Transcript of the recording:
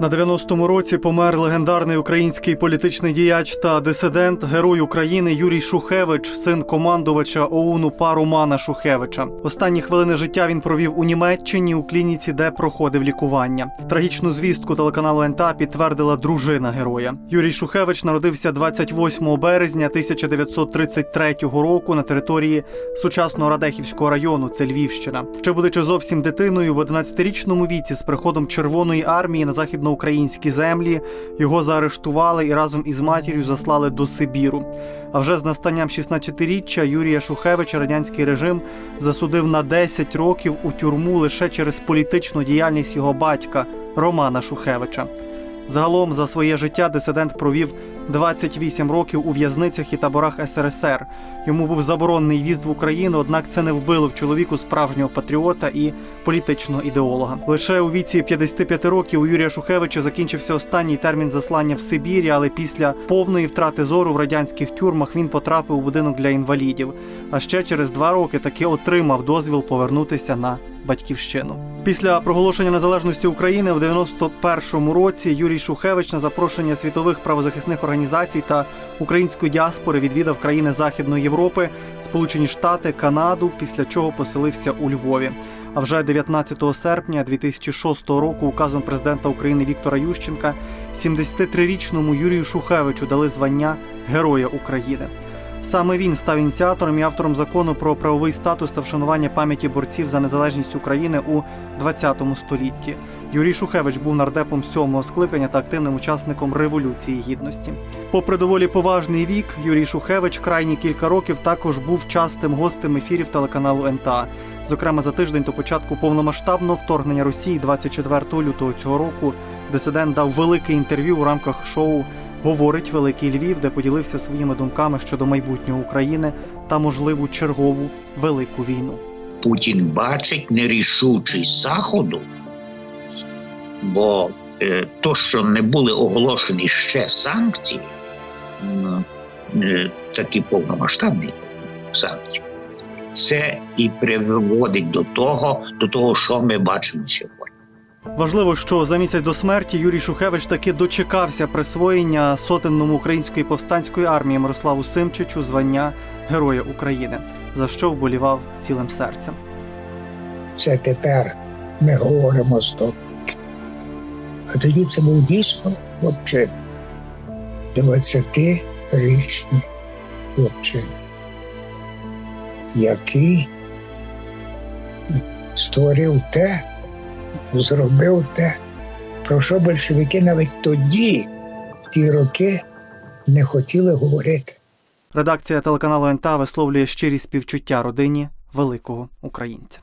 На 90-му році помер легендарний український політичний діяч та дисидент, герой України Юрій Шухевич, син командувача ОУН УПА Романа Шухевича. Останні хвилини життя він провів у Німеччині у клініці, де проходив лікування. Трагічну звістку телеканалу НТА підтвердила дружина героя. Юрій Шухевич народився 28 березня 1933 року на території сучасного Радехівського району. Це Львівщина. Ще будучи зовсім дитиною, в 11-річному віці з приходом Червоної армії на західноукраїнські землі його заарештували і разом із матір'ю заслали до Сибіру. А вже з настанням 16-річчя Юрія Шухевича радянський режим засудив на 10 років у тюрму лише через політичну діяльність його батька Романа Шухевича. Загалом за своє життя дисидент провів 28 років у в'язницях і таборах СРСР. Йому був заборонений в'їзд в Україну, однак це не вбило в чоловіку справжнього патріота і політичного ідеолога. Лише у віці 55 років у Юрія Шухевича закінчився останній термін заслання в Сибірі, але після повної втрати зору в радянських тюрмах він потрапив у будинок для інвалідів. А ще через два роки таки отримав дозвіл повернутися на батьківщину. Після проголошення незалежності України в 91-му році Юрій Шухевич на запрошення світових правозахисних організацій та української діаспори відвідав країни Західної Європи, Сполучені Штати, Канаду, після чого поселився у Львові. А вже 19 серпня 2006 року указом президента України Віктора Ющенка 73-річному Юрію Шухевичу дали звання Героя України. Саме він став ініціатором і автором закону про правовий статус та вшанування пам'яті борців за незалежність України у 20 столітті. Юрій Шухевич був нардепом сьомого скликання та активним учасником революції гідності. Попри доволі поважний вік, Юрій Шухевич крайні кілька років також був частим гостем ефірів телеканалу НТА. Зокрема, за тиждень до початку повномасштабного вторгнення Росії, 24 лютого цього року, дисидент дав велике інтерв'ю у рамках шоу Говорить Великий Львів, де поділився своїми думками щодо майбутнього України та можливу чергову велику війну. Путін бачить нерішучість Заходу, бо е, то, що не були оголошені ще санкції, е, такі повномасштабні санкції, це і приводить до того, до того, що ми бачимо сьогодні. Важливо, що за місяць до смерті Юрій Шухевич таки дочекався присвоєння сотенному української повстанської армії Мирославу Симчичу звання Героя України, за що вболівав цілим серцем. це тепер ми говоримо стоп. А тоді це був дійсно хлопчик. 20-річний хлопчик, який створив те, зробив те, про що большевики навіть тоді, в ті роки, не хотіли говорити. Редакція телеканалу НТА висловлює щирі співчуття родині великого українця.